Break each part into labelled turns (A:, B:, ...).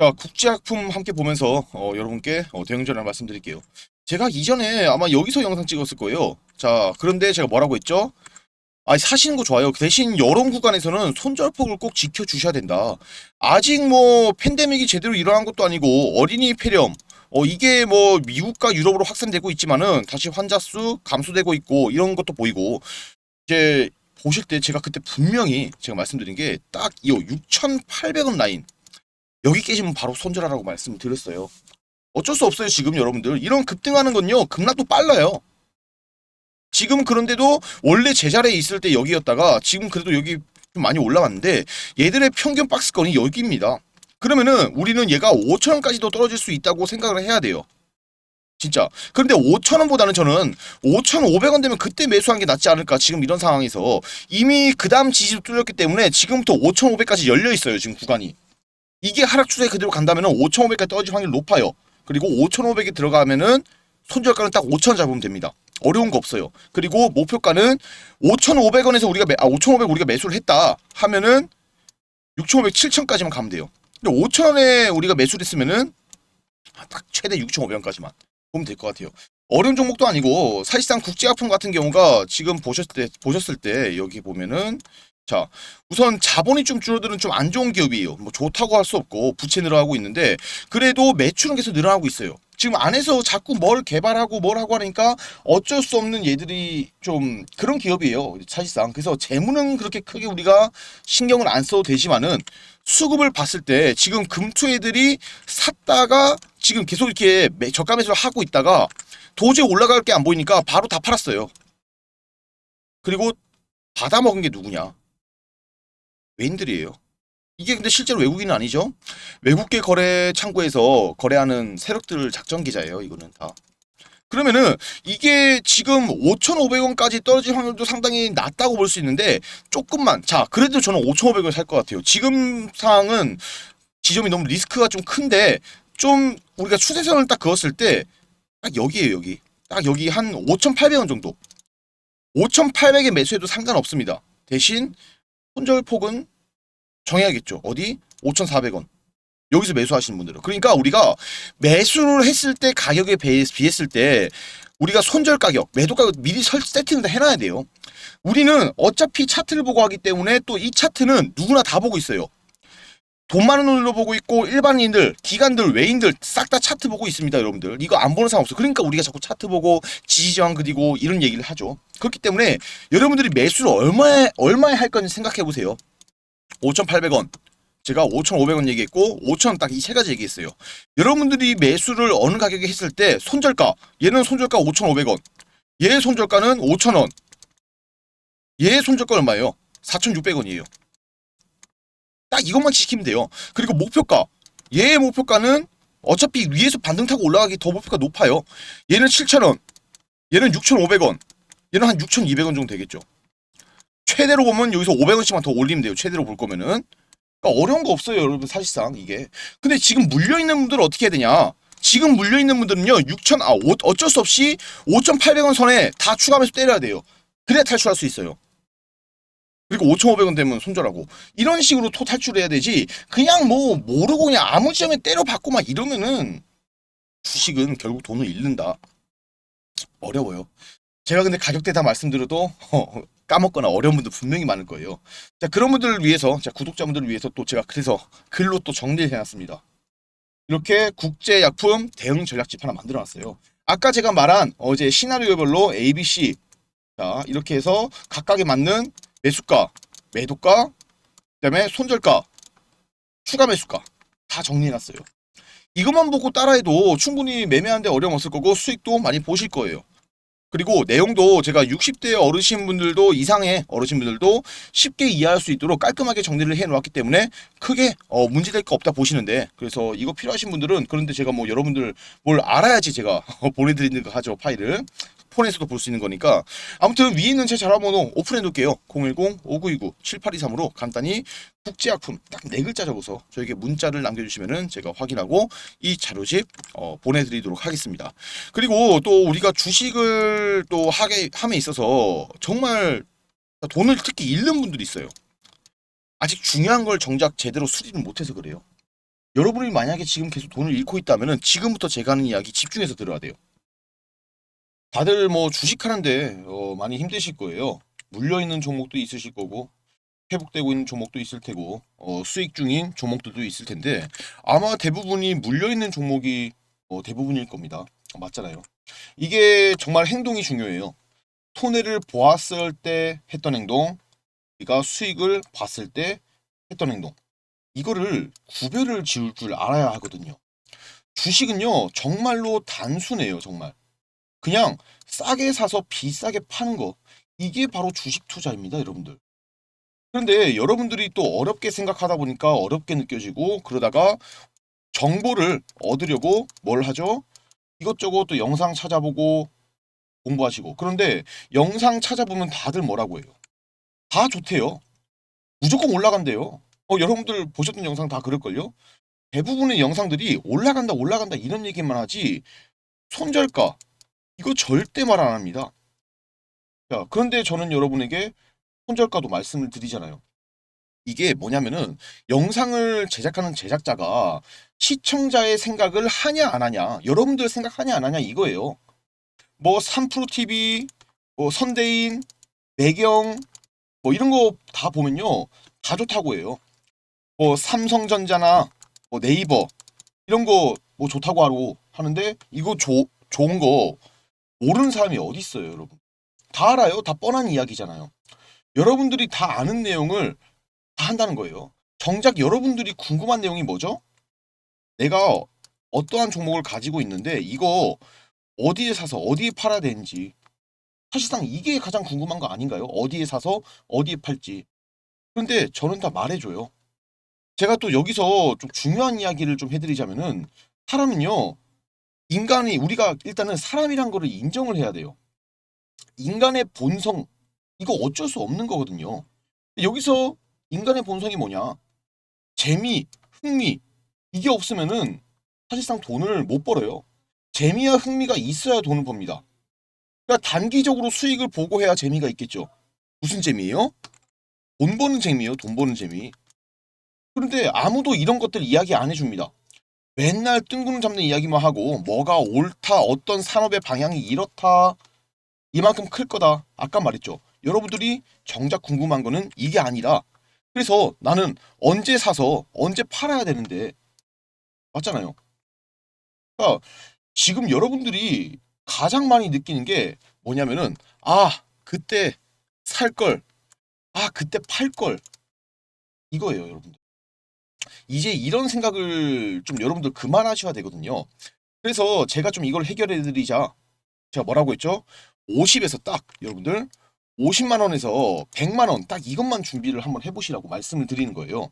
A: 자, 국제학품 함께 보면서 어, 여러분께 어, 대응 전화 말씀드릴게요. 제가 이전에 아마 여기서 영상 찍었을 거예요. 자, 그런데 제가 뭐라고 했죠? 아, 사시는 거 좋아요. 대신 여론 구간에서는 손절폭을 꼭 지켜주셔야 된다. 아직 뭐 팬데믹이 제대로 일어난 것도 아니고 어린이 폐렴, 어 이게 뭐 미국과 유럽으로 확산되고 있지만은 다시 환자 수 감소되고 있고 이런 것도 보이고 이제 보실 때 제가 그때 분명히 제가 말씀드린 게 딱 이 6,800원 라인 여기 깨지면 바로 손절하라고 말씀을 드렸어요. 어쩔 수 없어요, 지금 여러분들. 이런 급등하는 건요, 급락도 빨라요. 지금 그런데도 원래 제자리에 있을 때 여기였다가 지금 그래도 여기 좀 많이 올라왔는데 얘들의 평균 박스권이 여기입니다. 그러면은 우리는 얘가 5천원까지도 떨어질 수 있다고 생각을 해야 돼요. 진짜. 그런데 5천원보다는 저는 5,500원 되면 그때 매수한 게 낫지 않을까 지금 이런 상황에서 이미 그 다음 지지도 뚫렸기 때문에 지금부터 5,500까지 열려 있어요 지금 구간이. 이게 하락 추세 그대로 간다면은 5,500까지 떨어질 확률이 높아요. 그리고 5,500에 들어가면은 손절가는 딱 5,000원 잡으면 됩니다. 어려운 거 없어요. 그리고 목표가는 5,500원에서 우리가 매, 아 5,500 우리가 매수를 했다 하면은 6,500, 7,000까지만 가면 돼요. 근데 5,000원에 우리가 매수를 했으면은 아, 딱 최대 6,500원까지만 보면 될 것 같아요. 어려운 종목도 아니고 사실상 국제학품 같은 경우가 지금 보셨을 때 보셨을 때 여기 보면은 자 우선 자본이 좀 줄어드는 좀 안 좋은 기업이에요. 뭐 좋다고 할 수 없고 부채 늘어나고 있는데 그래도 매출은 계속 늘어나고 있어요. 지금 안에서 자꾸 뭘 개발하고 뭘 하고 하니까 어쩔 수 없는 얘들이 좀 그런 기업이에요. 사실상 그래서 재무는 그렇게 크게 우리가 신경을 안 써도 되지만은 수급을 봤을 때 지금 금투 애들이 샀다가 지금 계속 이렇게 매- 저가 매수를 하고 있다가 도저히 올라갈 게 안 보이니까 바로 다 팔았어요. 그리고 받아먹은 게 누구냐? 외인들이에요. 이게 근데 실제로 외국인은 아니죠? 외국계 거래 창구에서 거래하는 세력들 작전 기자예요. 이거는 다. 그러면은 이게 지금 5,500원까지 떨어질 확률도 상당히 낮다고 볼 수 있는데 조금만 자 그래도 저는 5,500원 살 것 같아요. 지금 상황은 지점이 너무 리스크가 좀 큰데 좀 우리가 추세선을 딱 그었을 때 딱 여기에요 여기 딱 여기 한 5,800원 정도 5,800에 매수해도 상관없습니다. 대신 손절폭은 정해야겠죠. 어디? 5,400원. 여기서 매수하시는 분들은. 그러니까 우리가 매수를 했을 때 가격에 비했을 때 우리가 손절 가격, 매도 가격 미리 설 세팅을 다 해놔야 돼요. 우리는 어차피 차트를 보고 하기 때문에 또 이 차트는 누구나 다 보고 있어요. 돈 많은 눈으로 보고 있고 일반인들, 기관들, 외인들 싹 다 차트 보고 있습니다, 여러분들. 이거 안 보는 사람 없어. 그러니까 우리가 자꾸 차트 보고 지지 저항 그리고 이런 얘기를 하죠. 그렇기 때문에 여러분들이 매수를 얼마에 얼마에 할 건지 생각해 보세요. 5,800원. 제가 5,500원 얘기했고 5,000원 딱 이 세 가지 얘기했어요. 여러분들이 매수를 어느 가격에 했을 때 손절가 얘는 손절가 5,500원. 얘 손절가는 5,000원. 얘 손절가 얼마예요? 4,600원이에요. 딱 이것만 지키면 돼요. 그리고 목표가 얘의 목표가는 어차피 위에서 반등 타고 올라가기 더 목표가 높아요. 얘는 7,000원. 얘는 6,500원. 얘는 한 6,200원 정도 되겠죠. 최대로 보면 여기서 500원씩만 더 올리면 돼요. 최대로 볼 거면은. 그러니까 어려운 거 없어요, 여러분. 사실상 이게. 근데 지금 물려 있는 분들은 어떻게 해야 되냐? 지금 물려 있는 분들은요. 6천 아 오- 어쩔 수 없이 5,800원 선에 다 추가하면서 때려야 돼요. 그래야 탈출할 수 있어요. 그리고 5,500원 되면 손절하고 이런 식으로 토 탈출해야 되지. 그냥 뭐 모르고 그냥 아무 지점에 때려 받고 막 이러면은 주식은 결국 돈을 잃는다. 어려워요. 제가 근데 가격대 다 말씀드려도 까먹거나 어려운 분들 분명히 많을 거예요. 자 그런 분들을 위해서 자 구독자분들을 위해서 또 제가 그래서 글로 또 정리를 해놨습니다. 이렇게 국제 약품 대응 전략집 하나 만들어놨어요. 아까 제가 말한 어제 시나리오별로 A, B, C 자 이렇게 해서 각각에 맞는 매수가, 매도가, 그다음에 손절가, 추가 매수가 다 정리해놨어요. 이것만 보고 따라해도 충분히 매매하는데 어려움 없을 거고 수익도 많이 보실 거예요. 그리고 내용도 제가 60대 어르신분들도 이상의 어르신분들도 쉽게 이해할 수 있도록 깔끔하게 정리를 해 놓았기 때문에 크게 어, 문제될 거 없다 보시는데 그래서 이거 필요하신 분들은 그런데 제가 뭐 여러분들 뭘 알아야지 제가 보내드리는 거 하죠 파일을 폰에서도 볼 수 있는 거니까 아무튼 위에 있는 제 전화번호 오픈해 놓을게요 010-5929-7823으로 간단히 국제약품 딱 네 글자 적어서 저에게 문자를 남겨주시면은 제가 확인하고 이 자료집 어, 보내드리도록 하겠습니다. 그리고 또 우리가 주식을 또 하게 함에 있어서 정말 돈을 특히 잃는 분들이 있어요. 아직 중요한 걸 정작 제대로 수리를 못해서 그래요. 여러분이 만약에 지금 계속 돈을 잃고 있다면은 지금부터 제가 하는 이야기 집중해서 들어야 돼요. 다들 뭐 주식하는데 어, 많이 힘드실 거예요. 물려 있는 종목도 있으실 거고 회복되고 있는 종목도 있을 테고 어, 수익 중인 종목들도 있을 텐데 아마 대부분이 물려 있는 종목이 어, 대부분일 겁니다. 어, 맞잖아요. 이게 정말 행동이 중요해요. 손해를 보았을 때 했던 행동, 우리가 수익을 봤을 때 했던 행동. 이거를 구별을 지을 줄 알아야 하거든요. 주식은요, 정말로 단순해요, 정말. 그냥 싸게 사서 비싸게 파는 거. 이게 바로 주식 투자입니다, 여러분들. 그런데 여러분들이 또 어렵게 생각하다 보니까 어렵게 느껴지고 그러다가 정보를 얻으려고 뭘 하죠? 이것저것 또 영상 찾아보고 공부하시고. 그런데 영상 찾아보면 다들 뭐라고 해요? 다 좋대요. 무조건 올라간대요. 어, 여러분들 보셨던 영상 다 그럴걸요? 대부분의 영상들이 올라간다, 올라간다 이런 얘기만 하지 손절가 이거 절대 말 안 합니다. 자, 그런데 저는 여러분에게 손절가도 말씀을 드리잖아요. 이게 뭐냐면은 영상을 제작하는 제작자가 시청자의 생각을 하냐 안 하냐, 여러분들 생각하냐 안 하냐 이거예요. 뭐 3프로TV, 뭐 선대인, 매경 뭐 이런 거 다 보면요. 다 좋다고 해요. 뭐 삼성전자나 뭐 네이버 이런 거 뭐 좋다고 하고 하는데 이거 조, 좋은 거 모르는 사람이 어디 있어요, 여러분? 다 알아요. 다 뻔한 이야기잖아요. 여러분들이 다 아는 내용을 다 한다는 거예요. 정작 여러분들이 궁금한 내용이 뭐죠? 내가 어떠한 종목을 가지고 있는데 이거 어디에 사서 어디에 팔아야 되는지 사실상 이게 가장 궁금한 거 아닌가요? 어디에 사서 어디에 팔지. 그런데 저는 다 말해줘요. 제가 또 여기서 좀 중요한 이야기를 좀 해드리자면은 사람은요 인간이 우리가 일단은 사람이란 거를 인정을 해야 돼요. 인간의 본성 이거 어쩔 수 없는 거거든요. 여기서 인간의 본성이 뭐냐? 재미, 흥미 이게 없으면은 사실상 돈을 못 벌어요. 재미와 흥미가 있어야 돈을 법니다. 그러니까 단기적으로 수익을 보고 해야 재미가 있겠죠. 무슨 재미예요? 돈 버는 재미예요. 돈 버는 재미. 그런데 아무도 이런 것들 이야기 안 해줍니다. 맨날 뜬구름 잡는 이야기만 하고 뭐가 옳다, 어떤 산업의 방향이 이렇다, 이만큼 클 거다. 아까 말했죠. 여러분들이 정작 궁금한 거는 이게 아니라 그래서 나는 언제 사서 언제 팔아야 되는데 맞잖아요. 그러니까 지금 여러분들이 가장 많이 느끼는 게 뭐냐면은 아 그때 살 걸, 아 그때 팔 걸 이거예요, 여러분들. 이제 이런 생각을 좀 여러분들 그만하셔야 되거든요. 그래서 제가 좀 이걸 해결해 드리자. 제가 뭐라고 했죠? 50에서 딱 여러분들 50만 원에서 100만 원 딱 이것만 준비를 한번 해보시라고 말씀을 드리는 거예요.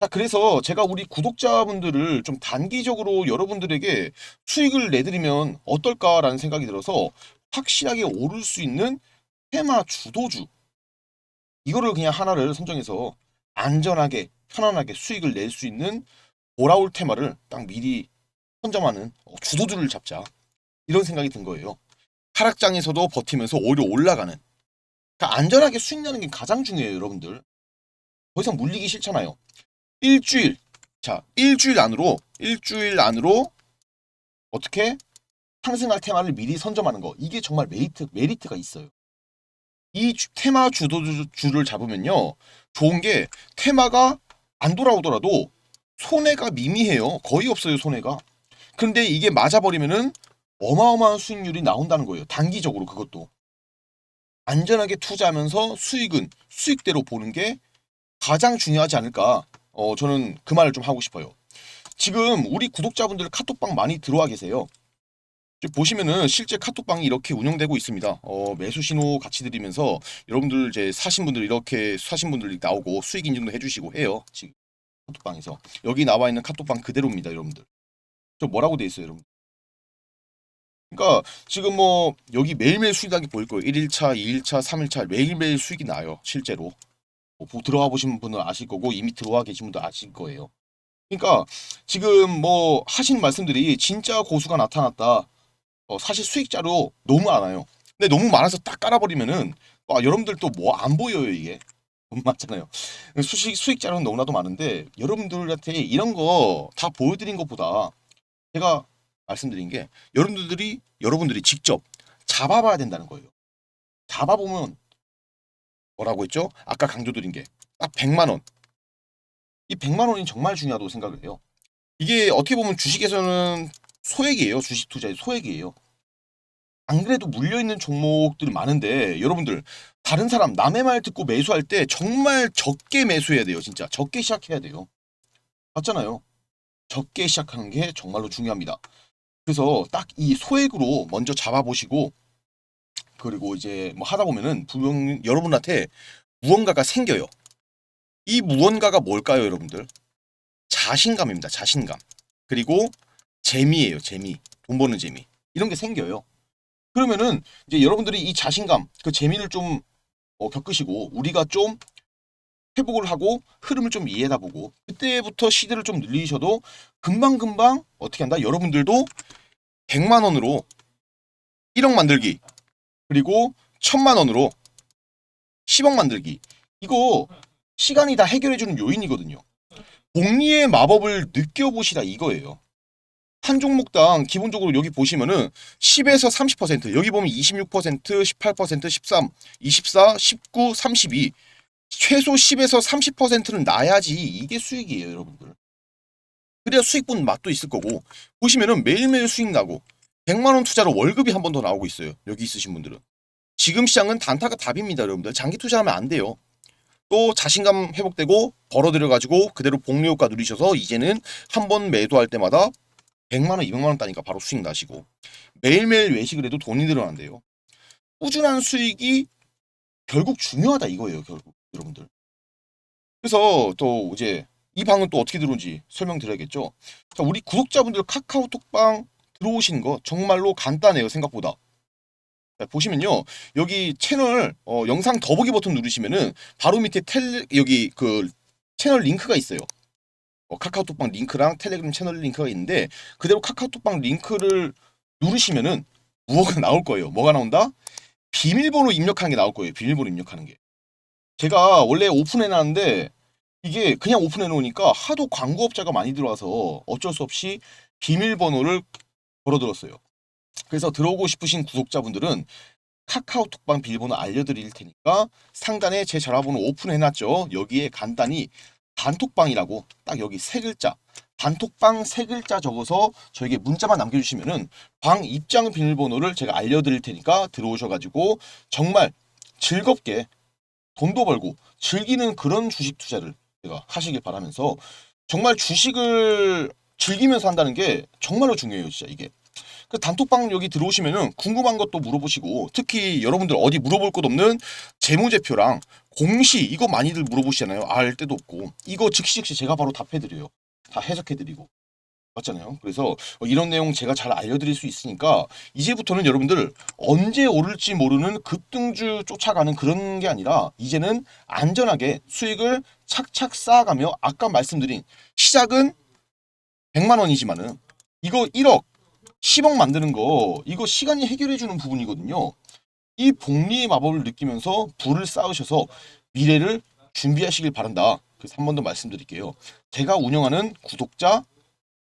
A: 자, 그래서 제가 우리 구독자분들을 좀 단기적으로 여러분들에게 수익을 내드리면 어떨까라는 생각이 들어서 확실하게 오를 수 있는 테마 주도주 이거를 그냥 하나를 선정해서 안전하게 편안하게 수익을 낼 수 있는 돌아올 테마를 딱 미리 선점하는 어, 주도주를 잡자 이런 생각이 든 거예요. 하락장에서도 버티면서 오히려 올라가는 그러니까 안전하게 수익 내는 게 가장 중요해요, 여러분들. 더 이상 물리기 싫잖아요. 일주일. 자, 일주일 안으로 일주일 안으로 어떻게 상승할 테마를 미리 선점하는 거. 이게 정말 메리트 메리트가 있어요. 이 주- 테마 주도주를 잡으면요. 좋은 게 테마가 안 돌아오더라도 손해가 미미해요. 거의 없어요, 손해가. 근데 이게 맞아버리면은 어마어마한 수익률이 나온다는 거예요. 단기적으로 그것도. 안전하게 투자하면서 수익은 수익대로 보는 게 가장 중요하지 않을까. 어, 저는 그 말을 좀 하고 싶어요. 지금 우리 구독자분들 카톡방 많이 들어와 계세요. 보시면은 실제 카톡방이 이렇게 운영되고 있습니다. 어, 매수 신호 같이 드리면서 여러분들 이제 사신 분들 이렇게 사신 분들이 나오고 수익 인증도 해주시고 해요. 지금 카톡방에서 여기 나와 있는 카톡방 그대로입니다, 여러분들. 저 뭐라고 돼 있어요, 여러분? 그러니까 지금 뭐 여기 매일매일 수익 나게 보일 거예요. 1일차, 2일차, 3일차 매일매일 수익이 나요. 실제로. 뭐 보- 들어와 보신 분은 아실 거고 이미 들어와 계신 분도 아실 거예요. 그러니까 지금 뭐 하신 말씀들이 진짜 고수가 나타났다. 어, 사실 수익자로 너무 많아요. 근데 너무 많아서 딱 깔아버리면은 아, 여러분들 또 뭐 안 보여요 이게. 돈 많잖아요. 수익 수익 자료는 너무나도 많은데 여러분들한테 이런 거 다 보여드린 것보다 제가 말씀드린 게 여러분들이 여러분들이 직접 잡아봐야 된다는 거예요. 잡아보면 뭐라고 했죠? 아까 강조드린 게 딱 100만 원. 이 100만 원이 정말 중요하다고 생각을 해요. 이게 어떻게 보면 주식에서는 소액이에요. 주식 투자의 소액이에요. 안 그래도 물려 있는 종목들이 많은데 여러분들 다른 사람 남의 말 듣고 매수할 때 정말 적게 매수해야 돼요. 진짜 적게 시작해야 돼요. 맞잖아요. 적게 시작하는 게 정말로 중요합니다. 그래서 딱 이 소액으로 먼저 잡아보시고 그리고 이제 뭐 하다 보면은 분명 여러분한테 무언가가 생겨요. 이 무언가가 뭘까요, 여러분들? 자신감입니다. 자신감. 그리고 재미예요, 재미. 돈 버는 재미. 이런 게 생겨요. 그러면은 이제 여러분들이 이 자신감, 그 재미를 좀 어, 겪으시고 우리가 좀 회복을 하고 흐름을 좀 이해하다 보고 그때부터 시드를 좀 늘리셔도 금방금방 어떻게 한다? 여러분들도 100만 원으로 1억 만들기 그리고 1000만 원으로 10억 만들기 이거 시간이 다 해결해주는 요인이거든요. 복리의 마법을 느껴보시라 이거예요. 한 종목당 기본적으로 여기 보시면은 10에서 30% 여기 보면 26% 18% 13 24 19 32 최소 10에서 30%는 나야지. 이게 수익이에요 여러분들. 그래야 수익 본 맛도 있을 거고. 보시면은 매일매일 수익 나고 100만 원 투자로 월급이 한 번 더 나오고 있어요 여기 있으신 분들은. 지금 시장은 단타가 답입니다 여러분들. 장기 투자하면 안 돼요. 또 자신감 회복되고 벌어들여 가지고 그대로 복리 효과 누리셔서 이제는 한 번 매도할 때마다 100만 원, 200만 원 따니까 바로 수익 나시고 매일매일 외식을 해도 돈이 늘어난대요. 꾸준한 수익이 결국 중요하다 이거예요, 결국 여러분들. 그래서 또 이제 이 방은 또 어떻게 들어온지 설명드려야겠죠. 자, 우리 구독자분들 카카오톡방 들어오시는 거 정말로 간단해요, 생각보다. 자, 보시면요. 여기 채널 어, 영상 더보기 버튼 누르시면은 바로 밑에 텔 여기 그 채널 링크가 있어요. 어, 카카오톡방 링크랑 텔레그램 채널 링크가 있는데 그대로 카카오톡방 링크를 누르시면은 무엇가 나올 거예요. 뭐가 나온다? 비밀번호 입력하는 게 나올 거예요. 비밀번호 입력하는 게. 제가 원래 오픈해 놨는데 이게 그냥 오픈해 놓으니까 하도 광고업자가 많이 들어와서 어쩔 수 없이 비밀번호를 걸어들었어요. 그래서 들어오고 싶으신 구독자분들은 카카오톡방 비밀번호 알려드릴 테니까 상단에 제 전화번호 오픈해 놨죠. 여기에 간단히 단톡방이라고 딱 여기 세 글자 단톡방 세 글자 적어서 저에게 문자만 남겨주시면은 방 입장 비밀번호를 제가 알려드릴 테니까 들어오셔가지고 정말 즐겁게 돈도 벌고 즐기는 그런 주식 투자를 제가 하시길 바라면서 정말 주식을 즐기면서 한다는 게 정말로 중요해요 진짜 이게. 그 단톡방 여기 들어오시면은 궁금한 것도 물어보시고 특히 여러분들 어디 물어볼 것 없는 재무제표랑 공시 이거 많이들 물어보시잖아요. 알 데도 없고 이거 즉시 즉시 제가 바로 답해드려요. 다 해석해드리고 맞잖아요. 그래서 어, 이런 내용 제가 잘 알려드릴 수 있으니까 이제부터는 여러분들 언제 오를지 모르는 급등주 쫓아가는 그런 게 아니라 이제는 안전하게 수익을 착착 쌓아가며 아까 말씀드린 시작은 100만 원이지만은 이거 1억 10억 만드는 거 이거 시간이 해결해 주는 부분이거든요. 이 복리의 마법을 느끼면서 불을 쌓으셔서 미래를 준비하시길 바란다. 그래서 한 번 더 말씀드릴게요. 제가 운영하는 구독자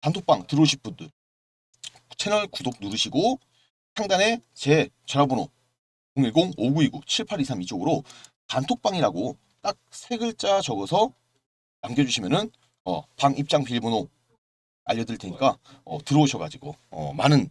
A: 단톡방 들어오실 분들 채널 구독 누르시고 상단에 제 전화번호 010-5929-7823 이쪽으로 단톡방이라고 딱 세 글자 적어서 남겨주시면은 어, 방 입장 비밀번호 알려드릴 테니까 어, 들어오셔가지고 어, 많은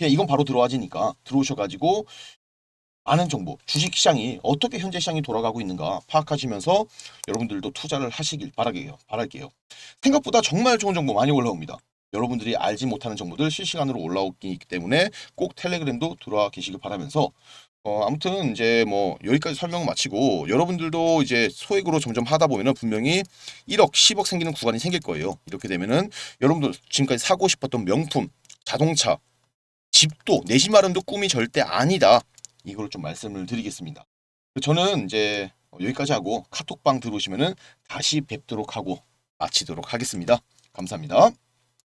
A: 그냥 이건 바로 들어와지니까 들어오셔가지고 많은 정보, 주식 시장이 어떻게 현재 시장이 돌아가고 있는가 파악하시면서 여러분들도 투자를 하시길 바라게요. 바랄게요. 생각보다 정말 좋은 정보 많이 올라옵니다. 여러분들이 알지 못하는 정보들 실시간으로 올라오기 때문에 꼭 텔레그램도 들어와 계시길 바라면서 어, 아무튼 이제 뭐 여기까지 설명 마치고 여러분들도 이제 소액으로 점점 하다 보면은 분명히 1억, 10억 생기는 구간이 생길 거예요. 이렇게 되면은 여러분들 지금까지 사고 싶었던 명품, 자동차, 집도 내집 마련도 꿈이 절대 아니다. 이걸 좀 말씀을 드리겠습니다. 저는 이제 여기까지 하고 카톡방 들어오시면은 다시 뵙도록 하고 마치도록 하겠습니다. 감사합니다.